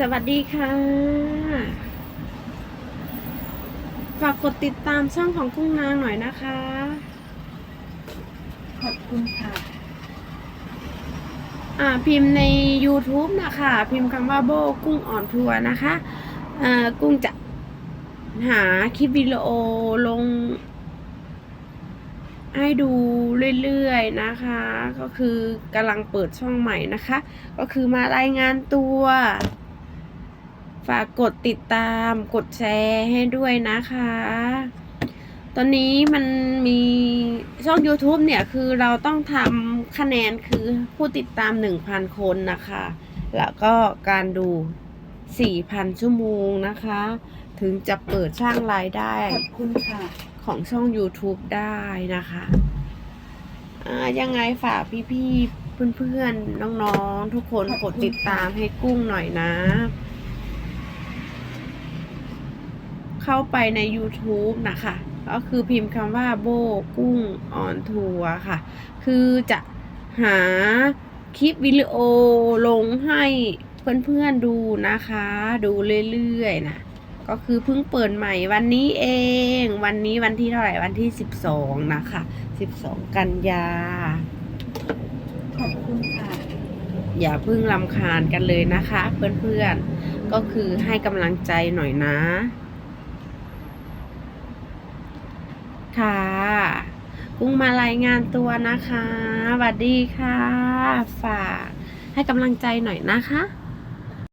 สวัสดีค่ะ ฝากกดติดตามช่องของกุ้งนางหน่อยนะคะ ขอบคุณค่ะ อ่าพิมพ์ใน YouTube นะคะ พิมพ์คำว่าโบกุ้งอ่อนทัวร์นะคะอ่ากุ้งจะหาคลิปวิดีโอลง ให้ดูเรื่อยๆนะคะ ก็คือกำลังเปิดช่องใหม่นะคะ ก็คือมารายงานตัว ฝากกดติดตามกดแชร์ให้ด้วยนะคะ ตอนนี้มันมีช่อง YouTube เนี่ยคือเราต้องทำคะแนนคือผู้ติดตาม 1,000 คนนะคะ แล้วก็การดู 4,000 ชั่วโมงนะคะ ถึงจะเปิดสร้างรายได้ขอบคุณค่ะ ของช่อง YouTube ได้นะคะอ่ายังไงฝากพี่ๆเพื่อนๆ น้องๆ ทุกคนขอบกคุณดติดตามให้กุ้งหน่อยนะ เข้าไปใน YouTube นะคะ ก็คือพิมพ์คำว่าโบกุ้งออนทัวร์ค่ะ คือจะหาคลิปวิดีโอลงให้เพื่อนๆดูนะคะ ดูเรื่อยๆนะก็คือเพิ่งเปิดใหม่วันนี้เอง วันนี้วันที่เท่าไหร่วันที่สิบสองนะคะสิบสองกันยา ขอบคุณค่ะ อย่าเพิ่งลำคาญกันเลยนะคะ เพื่อนๆ ก็คือให้กำลังใจหน่อยนะ ค่ะ กุ้งมารายงานตัวนะคะสวัสดีค่ะ ฝากให้กำลังใจหน่อยนะคะ